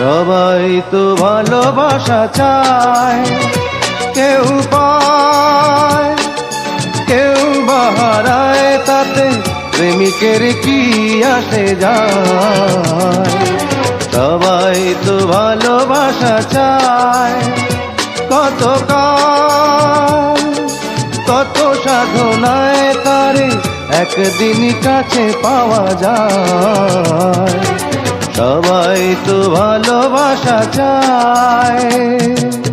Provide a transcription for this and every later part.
সবাই তো ভালোবাসা চায়। কেউ পায়, কেউ বাহারায়, তাতে প্রেমিকের কি আসে যায়? সবাই তো ভালোবাসা চায়। কত কত সাধনায় তারে একদিন কাছে পাওয়া যায়। সবাই তো ভালোবাসা চায়।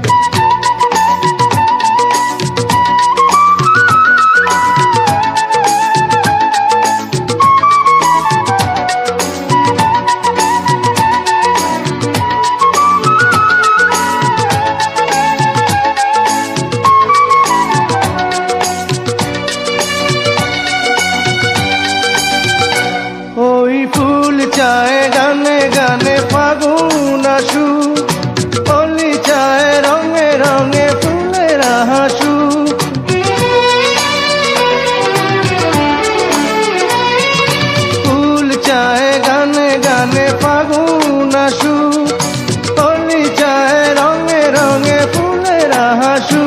ফুল চায়, গানে গানে ফাগুন আসু অলি চায়, রঙে রঙে ফুলের হাসু ফুল চায়, গানে গানে ফাগুন আসু অলি চায়, রঙে রঙে ফুলের হাসু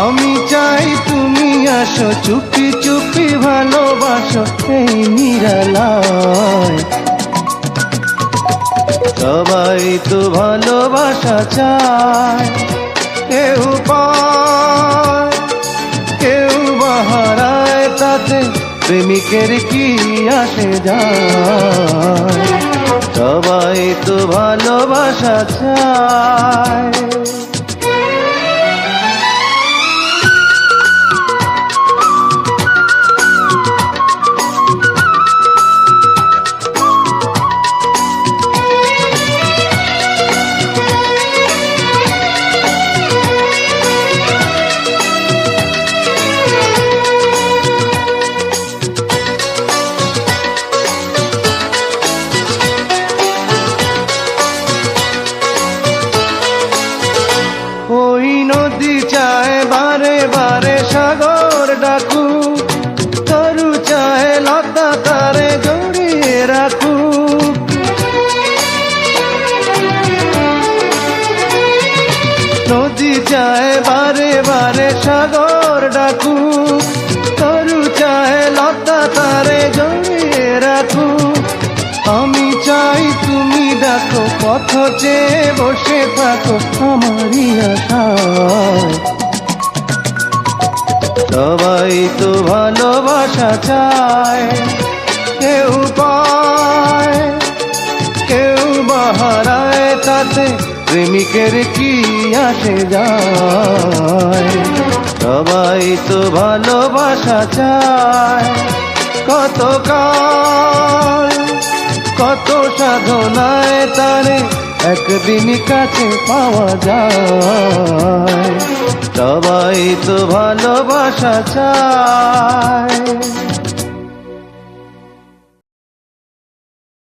আমি চাই তুমি আসো, চুপি চুপি ভালোবাসো এই নিরালায়। সবাই তো ভালোবাসা চায়। কেউ কেউ বাহারায় তাতে প্রেমিকের কি আসে যায়? সবাই তো ভালোবাসা চায়। চায় বারে বারে সাগর ডাকু। তরু চায় লতা তারে জড়িয়ে রাখু। আমি চাই তুমি দেখো পথ চেয়ে বসে থাকো আমারই আশায় সবাই তো ভালোবাসা চায়। প্রেমিকের কি আসে যায়? সবাই তো ভালোবাসা চায়। কত কাল কত সাধনায় তারে একদিন কাছে পাওয়া যায়। সবাই তো ভালোবাসা চায়।